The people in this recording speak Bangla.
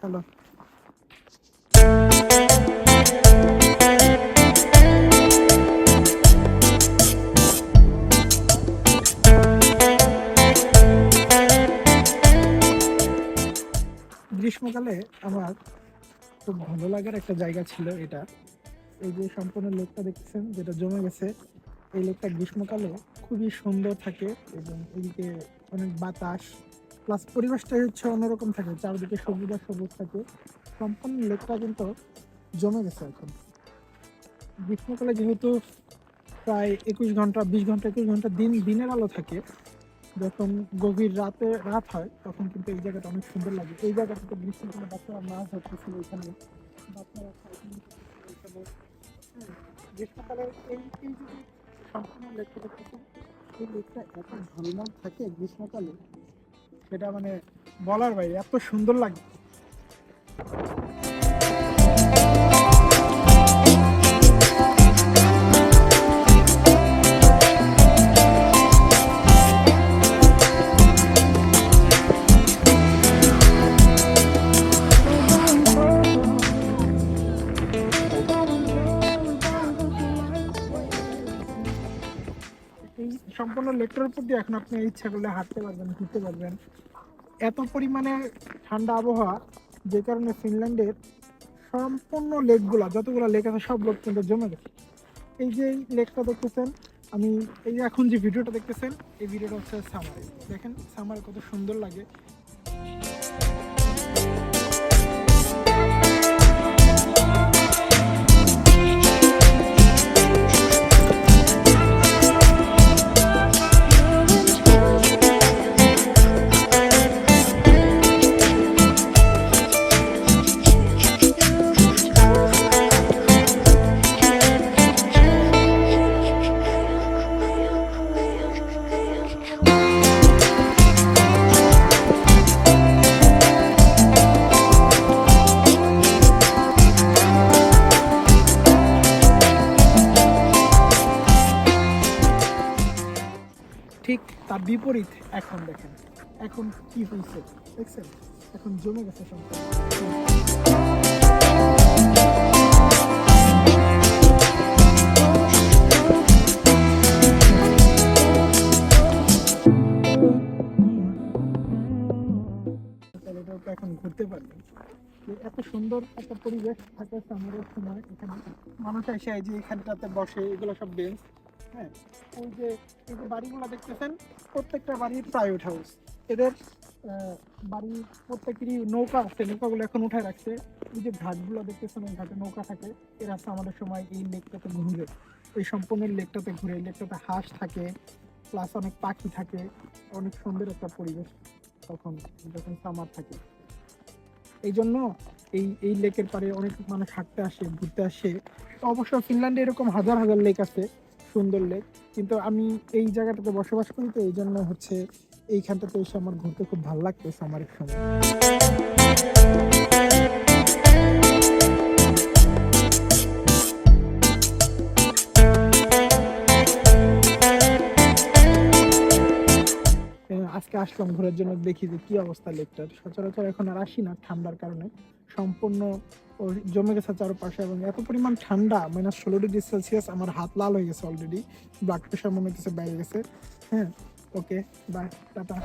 হ্যালো গ্রীষ্মকালে আমার খুব ভালো লাগার একটা জায়গা ছিল এটা। এই যে সম্পূর্ণ লেকটা দেখতেছেন, যেটা জমে গেছে, এই লেকটা গ্রীষ্মকালে খুবই সুন্দর থাকে এবং এদিকে অনেক বাতাস প্লাস পরিবেশটাই হচ্ছে অন্যরকম থাকে, চারদিকে সবুজ আর সবুজ থাকে। সম্পূর্ণ লেকটা কিন্তু জমে গেছে এখন। গ্রীষ্মকালে যেহেতু প্রায় একুশ ঘণ্টা, বিশ ঘণ্টা, একুশ ঘণ্টা দিন, দিনের আলো থাকে, যখন গভীর রাতে রাত হয়, তখন কিন্তু এই জায়গাটা অনেক সুন্দর লাগে। এই জায়গাটাতে গ্রীষ্মকালে বাচ্চারা মাছ ধরতেছিল এখানে। গ্রীষ্মকালে এই এই সম্পূর্ণ লেকটা এই লেকটা এত ঝলমল থাকে গ্রীষ্মকালে। সেটা মানে বলার বাইরে এত সুন্দর লাগে। এই সম্পূর্ণ লেকটার দিয়ে এখন আপনি ইচ্ছা করলে হাঁটতে পারবেন, ঘুরতে পারবেন। এত পরিমাণে ঠান্ডা আবহাওয়া, যে কারণে ফিনল্যান্ডের সম্পূর্ণ লেকগুলা, যতগুলো লেক আছে, সব লেক কিন্তু জমে গেছে। এই যে লেকটা দেখতেছেন, আমি এই এখন যে ভিডিওটা দেখতেছেন, এই ভিডিওটা হচ্ছে সামারে। দেখেন, সামারে কত সুন্দর লাগে। ঠিক তার বিপরীত এখন দেখেন। এখন কি হয়েছে? দেখছেন? এখন জমে গেছে তো এখন ঘুরতে পারবেন যে এত সুন্দর একটা পরিবেশ থাকে সামারের সময়, এখানে মানুষ এসে যে এখানটাতে বসে, এগুলো সব বেঞ্চ হ্যাঁ ওই যে, এই যে বাড়িগুলো দেখতেছেন, প্রত্যেকটা বাড়ির প্রাইভেট হাউস এদের বাড়ি প্রত্যেকেরই নৌকা আছে, নৌকাগুলো এখন উঠায় রাখছে। এই যে ঘাটগুলো দেখতেছেন, ওই ঘাটে নৌকা থাকে। এরা আমাদের সময় এই লেকটাতে ঘুরে, এই সম্পূর্ণ লেকটাতে ঘুরে। লেকটাতে হাঁস থাকে প্লাস অনেক পাখি থাকে, অনেক সুন্দর একটা পরিবেশ তখন, যখন সামার থাকে। এই জন্য এই এই লেকের পাড়ে অনেক মানুষ হাঁটতে আসে, ঘুরতে আসে। অবশ্য ফিনল্যান্ডে এরকম হাজার হাজার লেক আছে। সুন্দর লেক কিন্তু আমি এই জায়গাটাতে বসবাস করি তো এই জন্য হচ্ছে এইখানটাতে এসে আমার ঘুরতে খুব ভালো লাগতো আমার এক সময়। আজকে আসলাম ঘোরার জন্য দেখি যে কি অবস্থা লেকটার। সচরাচর এখন আর আসি না ঠান্ডার কারণে। সম্পূর্ণ জমে গেছে চারপাশে এবং এত পরিমাণ ঠান্ডা মাইনাস ষোলো ডিগ্রি সেলসিয়াস আমার হাত লাল হয়ে গেছে অলরেডি ব্লাড প্রেশার মনে হচ্ছে বেড়ে গেছে। হ্যাঁ ওকে বাই টাটা।